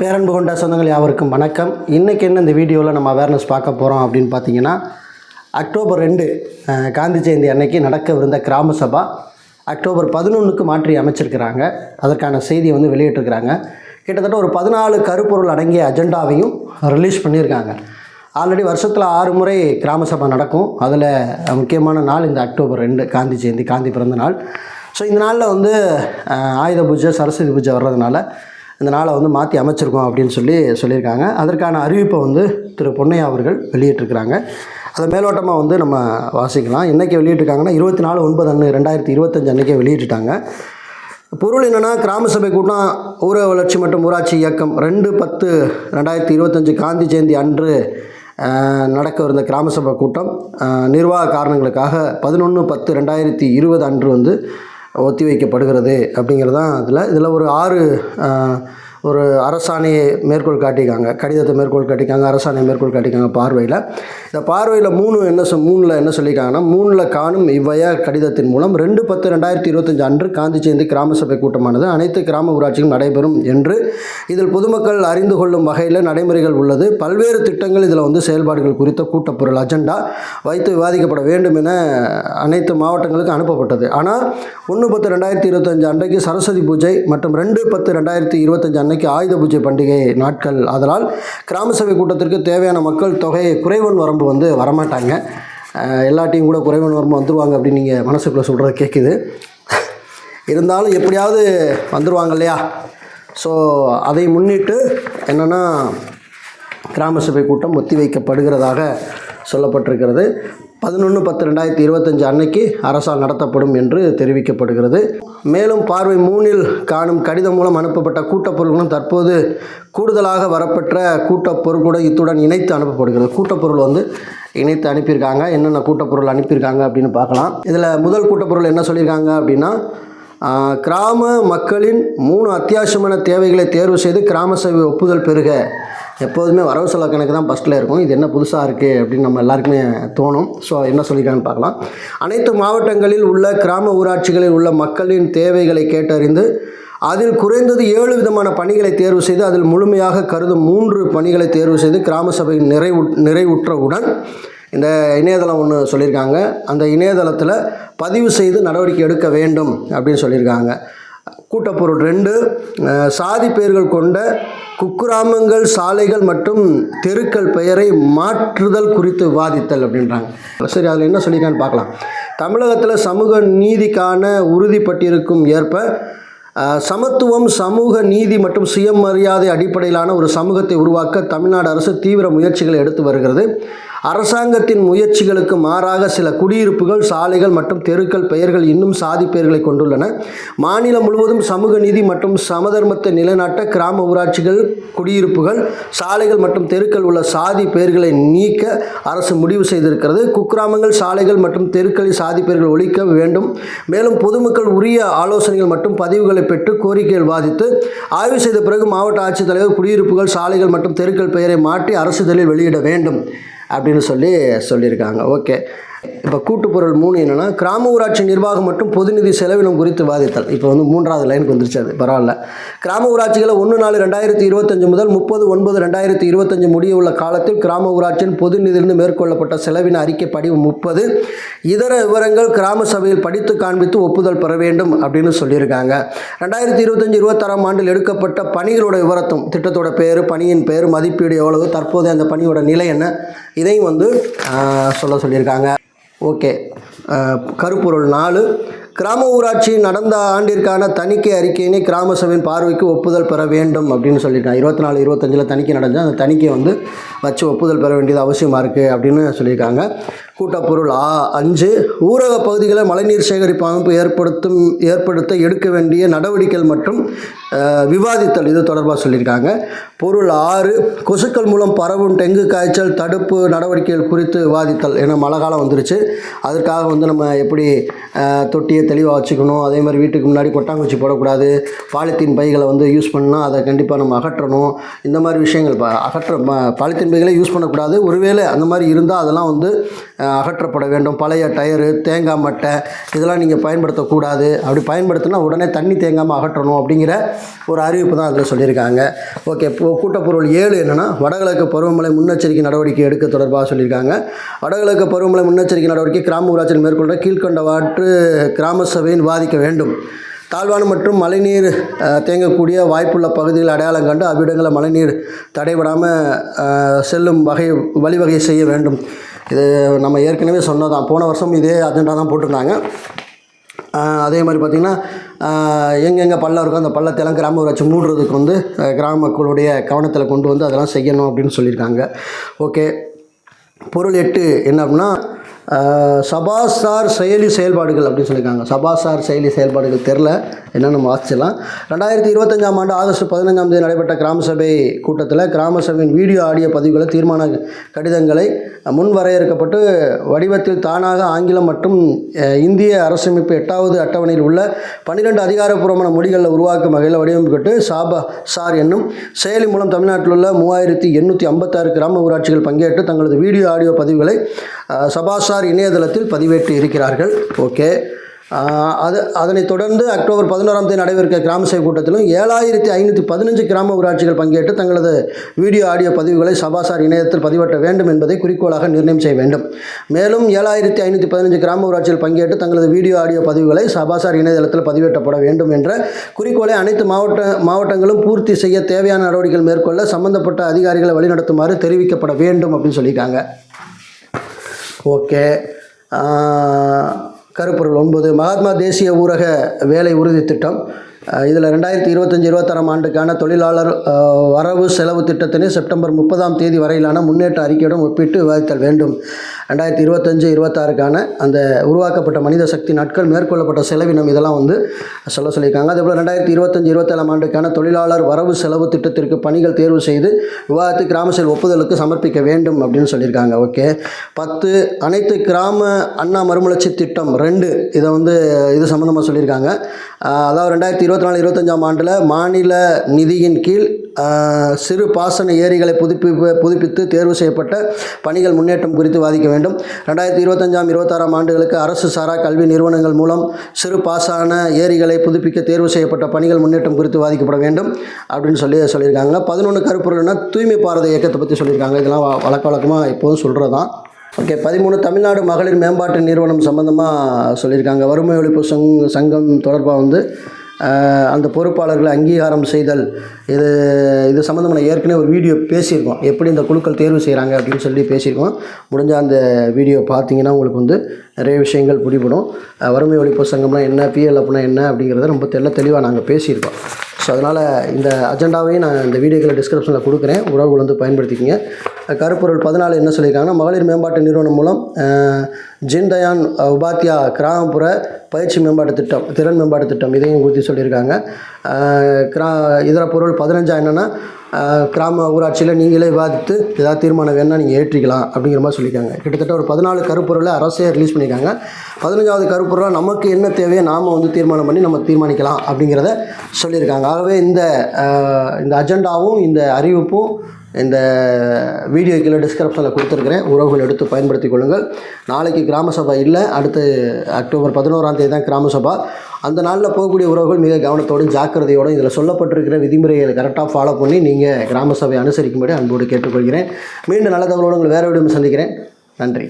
பேரன்பு கொண்ட சொந்தங்கள் யாவருக்கும் வணக்கம். இன்றைக்கி என்ன இந்த வீடியோவில் நம்ம அவேர்னஸ் பார்க்க போகிறோம் அப்படின்னு பார்த்தீங்கன்னா அக்டோபர் ரெண்டு காந்தி ஜெயந்தி அன்னைக்கு நடக்கவிருந்த கிராம சபா அக்டோபர் பதினொன்றுக்கு மாற்றி அமைச்சிருக்கிறாங்க. அதற்கான செய்தியை வந்து வெளியிட்டிருக்கிறாங்க. கிட்டத்தட்ட ஒரு பதினாலு கருப்பொருள் அடங்கிய அஜெண்டாவையும் ரிலீஸ் பண்ணியிருக்காங்க. ஆல்ரெடி வருஷத்தில் ஆறு முறை கிராம சபை நடக்கும். அதில் முக்கியமான நாள் இந்த அக்டோபர் ரெண்டு காந்தி ஜெயந்தி காந்தி பிறந்த நாள். ஸோ இந்த நாளில் வந்து ஆயுத பூஜை சரஸ்வதி பூஜை வர்றதுனால இந்த நாளை வந்து மாற்றி அமைச்சிருக்கோம் அப்படின்னு சொல்லி சொல்லியிருக்காங்க. அதற்கான அறிவிப்பை வந்து திரு பொன்னையா அவர்கள் வெளியிட்டிருக்கிறாங்க. அதை மேலோட்டமாக வந்து நம்ம வாசிக்கலாம். என்றைக்கு வெளியிட்டிருக்காங்கன்னா இருபத்தி நாலு ஒன்பது அன்று ரெண்டாயிரத்தி இருபத்தஞ்சு அன்றைக்கே வெளியிட்டுட்டாங்க. பொருள் என்னென்னா கிராம சபை கூட்டம் ஊர வளர்ச்சி மற்றும் ஊராட்சி இயக்கம் ரெண்டு பத்து ரெண்டாயிரத்தி இருபத்தஞ்சு காந்தி ஜெயந்தி அன்று நடக்க நடக்கவிருந்த கிராம சபை கூட்டம். நிர்வாக காரணங்களுக்காக பதினொன்று பத்து ரெண்டாயிரத்தி இருபது அன்று வந்து ஒத்தி வைக்கப்படுகிறது அப்படிங்கிறது தான் இதில். இதில் ஒரு ஆறு ஒரு அரசாணையை மேற்கோள் காட்டியிருக்காங்க கடிதத்தை மேற்கோள் காட்டியிருக்காங்க அரசாணையை மேற்கோள் காட்டியிருக்காங்க பார்வையில். இந்த பார்வையில் மூணு என்ன சொ மூணில் என்ன சொல்லியிருக்காங்கன்னா மூணில் காணும் இவ்வையா கடிதத்தின் மூலம் ரெண்டு பத்து ரெண்டாயிரத்தி இருபத்தஞ்சு அன்று காந்தி ஜெயந்தி கிராம சபை கூட்டமானது அனைத்து கிராம ஊராட்சியும் நடைபெறும் என்று இதில் பொதுமக்கள் அறிந்து கொள்ளும் வகையில் நடைமுறைகள் உள்ளது. பல்வேறு திட்டங்கள் இதில் வந்து செயல்பாடுகள் குறித்த கூட்டப்பொருள் அஜெண்டா வைத்து விவாதிக்கப்பட வேண்டும் என அனைத்து மாவட்டங்களுக்கும் அனுப்பப்பட்டது. ஆனால் ஒன்று பத்து ரெண்டாயிரத்தி இருபத்தஞ்சு அன்றைக்கு சரஸ்வதி பூஜை மற்றும் ரெண்டு பத்து ரெண்டாயிரத்தி இருபத்தஞ்சு அன்னைக்கு ஆயுத பூஜை பண்டிகை நாட்கள். அதனால் கிராம சபை கூட்டத்திற்கு தேவையான மக்கள் தொகை குறைவன் வரம்பு வந்து வரமாட்டாங்க. எல்லாட்டையும் எல்லாத்தையும் கூட குறைவன் வரம்பு வந்துடுவாங்க அப்படின்னு நீங்கள் மனசுக்குள்ளே சொல்கிறது கேட்குது இருந்தாலும் எப்படியாவது வந்துடுவாங்க இல்லையா? ஸோ அதை முன்னிட்டு என்னென்னா கிராம சபை கூட்டம் ஒத்தி வைக்கப்படுகிறதாக சொல்லப்பட்டிருக்கிறது. பதினொன்று பத்து ரெண்டாயிரத்தி இருபத்தஞ்சு அன்னைக்கு அரசால் நடத்தப்படும் என்று தெரிவிக்கப்படுகிறது. மேலும் பார்வை மூணில் காணும் கடிதம் மூலம் அனுப்பப்பட்ட கூட்டப்பொருள்களும் தற்போது கூடுதலாக வரப்பெற்ற கூட்டப்பொருள் கூட இத்துடன் இணைத்து அனுப்பப்படுகிறது. கூட்டப்பொருள் வந்து இணைத்து அனுப்பியிருக்காங்க. என்னென்ன கூட்டப்பொருள் அனுப்பியிருக்காங்க அப்படின்னு பார்க்கலாம். இதில் முதல் கூட்டப்பொருள் என்ன சொல்லியிருக்காங்க அப்படின்னா கிராம மக்களின் மூணு அத்தியாவசியமான தேவைகளை தேர்வு செய்து கிராம சபை ஒப்புதல் பெறுக. எப்போதுமே வரவு செலவு கணக்கு தான் ஃபஸ்ட்டில் இருக்கும். இது என்ன புதுசாக இருக்குது அப்படின்னு நம்ம எல்லாருக்குமே தோணும். ஸோ என்ன சொல்லியிருக்காங்கன்னு பார்க்கலாம். அனைத்து மாவட்டங்களில் உள்ள கிராம ஊராட்சிகளில் உள்ள மக்களின் தேவைகளை கேட்டறிந்து அதில் குறைந்தது ஏழு விதமான பணிகளை தேர்வு செய்து அதில் முழுமையாக கருதும் மூன்று பணிகளை தேர்வு செய்து கிராம சபையின் நிறைவு நிறைவுற்றவுடன் இந்த இணையதளம் ஒன்று சொல்லியிருக்காங்க. அந்த இணையதளத்தில் பதிவு செய்து நடவடிக்கை எடுக்க வேண்டும் அப்படின்னு சொல்லியிருக்காங்க. கூட்டப்பொருள் ரெண்டு சாதி பெயர்கள் கொண்ட குக்கிராமங்கள் சாலைகள் மற்றும் தெருக்கள் பெயரை மாற்றுதல் குறித்து விவாதித்தல் அப்படின்றாங்க. சரி அதில் என்ன சொல்லியிருக்கான்னு பார்க்கலாம். தமிழகத்தில் சமூக நீதிக்கான உறுதிப்பட்டிருக்கும் ஏற்ப சமத்துவம் சமூக நீதி மற்றும் சுயமரியாதை அடிப்படையிலான ஒரு சமூகத்தை உருவாக்க தமிழ்நாடு அரசு தீவிர முயற்சிகளை எடுத்து வருகிறது. அரசாங்கத்தின் முயற்சிகளுக்கு மாறாக சில குடியிருப்புகள் சாலைகள் மற்றும் தெருக்கள் பெயர்கள் இன்னும் சாதி பெயர்களை கொண்டுள்ளன. மாநிலம் முழுவதும் சமூக நீதி மற்றும் சமதர்மத்தை நிலைநாட்ட கிராம ஊராட்சிகள் குடியிருப்புகள் சாலைகள் மற்றும் தெருக்கள் உள்ள சாதி பெயர்களை நீக்க அரசு முடிவு செய்திருக்கிறது. குக்கிராமங்கள் சாலைகள் மற்றும் தெருக்களில் சாதி பெயர்கள் ஒழிக்க வேண்டும். மேலும் பொதுமக்கள் உரிய ஆலோசனைகள் மற்றும் பதிவுகளை பெற்று கோரிக்கைகள் வாதித்து ஆய்வு செய்த பிறகு மாவட்ட ஆட்சித்தலைவர் குடியிருப்புகள் சாலைகள் மற்றும் தெருக்கள் பெயரை மாற்றி அரசுதலில் வெளியிட வேண்டும். அப்படின்னு சொல்லி சொல்லியிருக்காங்க. ஓகே. இப்போ கூட்டுப்பொருள் மூணு என்னென்னா கிராம ஊராட்சி நிர்வாகம் மற்றும் பொதுநிதி செலவினம் குறித்து வாதித்தல் இப்போ வந்து மூன்றாவது லைனுக்கு வந்துருச்சு அது பரவாயில்ல. கிராம ஊராட்சிகளை ஒன்று நாலு ரெண்டாயிரத்தி இருபத்தஞ்சு முதல் முப்பது ஒன்பது ரெண்டாயிரத்தி இருபத்தஞ்சு முடிய உள்ள காலத்தில் கிராம ஊராட்சியின் பொது நிதியிலிருந்து மேற்கொள்ளப்பட்ட செலவின அறிக்கை படிவு முப்பது. இதர விவரங்கள் கிராம சபையில் படித்து காண்பித்து ஒப்புதல் பெற வேண்டும் அப்படின்னு சொல்லியிருக்காங்க. ரெண்டாயிரத்தி இருபத்தஞ்சு இருபத்தாறாம் ஆண்டில் எடுக்கப்பட்ட பணிகளோட விவரத்தும் திட்டத்தோட பேர் பணியின் பேர் மதிப்பீடு எவ்வளவு தற்போது அந்த பணியோட நிலை என்ன இதையும் வந்து சொல்ல சொல்லியிருக்காங்க. ஓகே. கருப்பொருள் நாலு. கிராம ஊராட்சி நடந்த ஆண்டிற்கான தணிக்கை அறிக்கையினை கிராம சபையின் பார்வைக்கு ஒப்புதல் பெற வேண்டும் அப்படின்னு சொல்லியிருக்காங்க. இருபத்தி நாலு இருபத்தஞ்சில் தணிக்கை நடந்து அந்த தணிக்கை வந்து வச்சு ஒப்புதல் பெற வேண்டியது அவசியமாக இருக்குது அப்படின்னு சொல்லியிருக்காங்க. கூட்டப்பொருள். ஆ அஞ்சு ஊரக பகுதிகளில் மழைநீர் சேகரிப்பு அமைப்பு ஏற்படுத்தும் ஏற்படுத்த எடுக்க வேண்டிய நடவடிக்கைகள் மற்றும் விவாதித்தல். இது தொடர்பாக சொல்லியிருக்காங்க. பொருள் ஆறு கொசுக்கள் மூலம் பரவும் டெங்கு காய்ச்சல் தடுப்பு நடவடிக்கைகள் குறித்து விவாதித்தல். ஏன்னா மழை காலம் வந்துருச்சு. அதற்காக வந்து நம்ம எப்படி தொட்டியை தெளிவாக வச்சுக்கணும். அதே மாதிரி வீட்டுக்கு முன்னாடி கொட்டாங்குச்சி போடக்கூடாது. பாலித்தீன் பைகளை வந்து யூஸ் பண்ணால் அதை கண்டிப்பாக நம்ம அகற்றணும். இந்த மாதிரி விஷயங்கள் ப- அகற்ற பாலித்தீன் பைகளை யூஸ் பண்ணக்கூடாது. ஒருவேளை அந்த மாதிரி இருந்தால் அதெல்லாம் வந்து அகற்றப்பட வேண்டும். பழைய டயரு தேங்காய் மட்டை இதெல்லாம் நீங்கள் பயன்படுத்தக்கூடாது. அப்படி பயன்படுத்தினா உடனே தண்ணி தேங்காமல் அகற்றணும் அப்படிங்கிற ஒரு அறிவிப்பு தான் அதில் சொல்லியிருக்காங்க. ஓகே கூட்டப்பொருள் ஏழு என்னென்னா வடகிழக்கு பருவமழை முன்னெச்சரிக்கை நடவடிக்கை எடுக்க தொடர்பாக சொல்லியிருக்காங்க. வடகிழக்கு பருவமழை முன்னெச்சரிக்கை நடவடிக்கை கிராம ஊராட்சியில் மேற்கொண்ட கீழ்கண்டவாற்று கிராம சபையின் விவாதிக்க வேண்டும். தாழ்வான மற்றும் மழைநீர் தேங்கக்கூடிய வாய்ப்புள்ள பகுதிகள் அடையாளம் கண்டு அவ்விடங்களில் மழைநீர் தடைபடாமல் செல்லும் வகை வழிவகை செய்ய வேண்டும். இது நம்ம ஏற்கனவே சொன்னதான் போன வருஷம் இதே அஜெண்டா தான் போட்டிருந்தாங்க. அதே மாதிரி பார்த்திங்கன்னா எங்கெங்கே பள்ளம் இருக்கோ அந்த பள்ளத்தெல்லாம் கிராம ஊராட்சி மூடுறதுக்கு வந்து கிராம மக்களுடைய கவனத்தில் கொண்டு வந்து அதெல்லாம் செய்யணும் அப்படின்னு சொல்லியிருக்காங்க. ஓகே. பொருள் எட்டு என்ன அப்படின்னா சபாசார் செயலி செயல்பாடுகள் அப்படின்னு சொல்லியிருக்காங்க. சபாசார் செயலி செயல்பாடுகள் தெரில. என்னென்னு வாசிச்சலாம் ரெண்டாயிரத்தி இருபத்தஞ்சாம் ஆண்டு ஆகஸ்ட் பதினஞ்சாம் தேதி நடைபெற்ற கிராம சபை கூட்டத்தில் கிராம சபையின் வீடியோ ஆடியோ பதிவுகளை தீர்மான கடிதங்களை முன் வரையறுக்கப்பட்டு வடிவத்தில் தானாக ஆங்கிலம் மற்றும் இந்திய அரசமைப்பு எட்டாவது அட்டவணையில் உள்ள பன்னிரெண்டு அதிகாரப்பூர்வமான மொழிகளில் உருவாக்கும் வகையில் வடிவமைக்கப்பட்டு சாபா சார் என்னும் செயலி மூலம் தமிழ்நாட்டில் உள்ள மூவாயிரத்தி எண்ணூற்றி ஐம்பத்தாறு கிராம ஊராட்சிகள் பங்கேற்று தங்களது வீடியோ ஆடியோ பதிவுகளை சபாசார் சபாசார் இணையதளத்தில் பதிவேற்றி இருக்கிறார்கள் ஓகே அது அதனைத் தொடர்ந்து அக்டோபர் பதினோராம் தேதி நடைபெற்ற கிராம சபை கூட்டத்திலும் ஏழாயிரத்தி ஐநூற்றி பதினஞ்சு கிராம ஊராட்சிகள் பங்கேற்று தங்களது வீடியோ ஆடியோ பதிவுகளை சபாசார் இணையத்தில் பதிவேற்ற வேண்டும் என்பதை குறிக்கோளாக நிர்ணயம் செய்ய வேண்டும். மேலும் ஏழாயிரத்தி ஐநூற்றி பதினஞ்சு கிராம ஊராட்சிகள் பங்கேற்று தங்களது வீடியோ ஆடியோ பதிவுகளை சபாசார் இணையதளத்தில் பதிவேற்றப்பட வேண்டும் என்ற குறிக்கோளை அனைத்து மாவட்ட மாவட்டங்களும் பூர்த்தி செய்ய தேவையான நடவடிக்கைகள் மேற்கொள்ள சம்பந்தப்பட்ட அதிகாரிகளை வழிநடத்துமாறு தெரிவிக்கப்பட வேண்டும் அப்படின்னு சொல்லியிருக்காங்க. ஓகே. கருப்பொருள் ஒன்பது. மகாத்மா தேசிய ஊரக வேலை உறுதி திட்டம். இதில் ரெண்டாயிரத்தி இருபத்தஞ்சி இருபத்தாறாம் ஆண்டுக்கான தொழிலாளர் வரவு செலவு திட்டத்தினை செப்டம்பர் முப்பதாம் தேதி வரையிலான முன்னேற்ற அறிக்கையுடன் ஒப்பிட்டு விவாதித்தல் வேண்டும். ரெண்டாயிரத்தி இருபத்தஞ்சு இருபத்தாறுக்கான அந்த உருவாக்கப்பட்ட மனித சக்தி நாட்கள் மேற்கொள்ளப்பட்ட செலவினம் இதெல்லாம் வந்து சொல்ல சொல்லியிருக்காங்க. அதேபோல் ரெண்டாயிரத்தி இருபத்தஞ்சி இருபத்தேழாம் ஆண்டுக்கான தொழிலாளர் வரவு செலவு திட்டத்திற்கு பணிகள் தேர்வு செய்து விவாதத்து கிராம செயல் ஒப்புதலுக்கு சமர்ப்பிக்க வேண்டும் அப்படின்னு சொல்லியிருக்காங்க. ஓகே. பத்து அனைத்து கிராம அண்ணா மறுமலர்ச்சி திட்டம் ரெண்டு இதை வந்து இது சம்மந்தமாக சொல்லியிருக்காங்க. அதாவது ரெண்டாயிரத்தி இருபத்தி நாலு இருபத்தஞ்சாம் ஆண்டில் மாநில நிதியின் கீழ் சிறு பாசன ஏரிகளை புதுப்பிப்பு புதுப்பித்து தேர்வு செய்யப்பட்ட பணிகள் முன்னேற்றம் குறித்து வாதிக்க வேண்டும். ரெண்டாயிரத்தி இருபத்தஞ்சாம் இருபத்தாறாம் ஆண்டுகளுக்கு அரசு சாரா கல்வி நிறுவனங்கள் மூலம் சிறு பாசன ஏரிகளை புதுப்பிக்க தேர்வு செய்யப்பட்ட பணிகள் முன்னேற்றம் குறித்து வாதிக்கப்பட வேண்டும் அப்படின்னு சொல்லி சொல்லியிருக்காங்க. பதினொன்று கருப்பொருள்னா தூய்மை பாரத இயக்கத்தை பற்றி சொல்லியிருக்காங்க. இதெல்லாம் வழக்க வழக்கமாக எப்போதும் சொல்கிறது தான் ஓகே பதிமூணு தமிழ்நாடு மகளிர் மேம்பாட்டு நிறுவனம் சம்மந்தமாக சொல்லியிருக்காங்க. வறுமை ஒழிப்பு சங் சங்கம் தொடர்பாக வந்து அந்த பொறுப்பாளர்களை அங்கீகாரம் செய்தல் இது இது சம்மந்தமாக நான் ஏற்கனவே ஒரு வீடியோ பேசியிருக்கோம். எப்படி இந்த குழுக்கள் தேர்வு செய்கிறாங்க அப்படின்னு சொல்லி பேசியிருக்கோம். முடிஞ்ச அந்த வீடியோ பார்த்தீங்கன்னா உங்களுக்கு வந்து நிறைய விஷயங்கள் பிடிபடும். வறுமை ஒழிப்பு சங்கம்னா என்ன பிஎல் அப்படின்னா என்ன அப்படிங்கிறத ரொம்ப தெல்ல தெளிவாக நாங்கள் பேசியிருக்கோம். ஸோ அதனால் இந்த அஜெண்டாவையும் நான் இந்த வீடியோக்களை டிஸ்கிரிப்ஷனில் கொடுக்குறேன். உறவுகள் வந்து பயன்படுத்திக்கங்க. கருப்பொருள் பதினாலு என்ன சொல்லியிருக்காங்கன்னா மகளிர் மேம்பாட்டு நிறுவனம் மூலம் ஜின்தயான் ஜின் தயான் உபாத்யா கிராமப்புற பயிற்சி மேம்பாட்டு திட்டம் திறன் மேம்பாட்டு திட்டம் இதையும் குறித்து சொல்லியிருக்காங்க. கிரா இதர பொருள் பதினஞ்சா என்னென்னா கிராம ஊராட்சியில் நீங்களே விவாதித்து ஏதாவது தீர்மானம் வேணால் நீங்கள் ஏற்றிக்கலாம் அப்படிங்கிற மாதிரி சொல்லியிருக்காங்க. கிட்டத்தட்ட ஒரு பதினாலு கருப்பொருளை அரசே ரிலீஸ் பண்ணியிருக்காங்க. பதினஞ்சாவது கருப்பொருளாக நமக்கு என்ன தேவையோ நாம் வந்து தீர்மானம் பண்ணி நம்ம தீர்மானிக்கலாம் அப்படிங்கிறத சொல்லியிருக்காங்க. ஆகவே இந்த இந்த அஜெண்டாவும் இந்த அறிவிப்பும் இந்த வீடியோ கீழே டிஸ்கிரிப்ஷனில் கொடுத்துருக்குறேன். உறவுகள் எடுத்து பயன்படுத்தி கொள்ளுங்கள். நாளைக்கு கிராம சபை இல்லை அடுத்து அக்டோபர் பதினோராம் தேதி தான் கிராம சபா. அந்த நாளில் போகக்கூடிய உறவுகள் மிக கவனத்தோடும் ஜாக்கிரதையோடும் இதில் சொல்லப்பட்டிருக்கிற விதிமுறைகளை கரெக்டாக ஃபாலோ பண்ணி நீங்கள் கிராம சபை அனுசரிக்கும்படி அன்போடு கேட்டுக்கொள்கிறேன். மீண்டும் நல்ல தகவலோடு உங்களை வேறு விடம் சந்திக்கிறேன். நன்றி.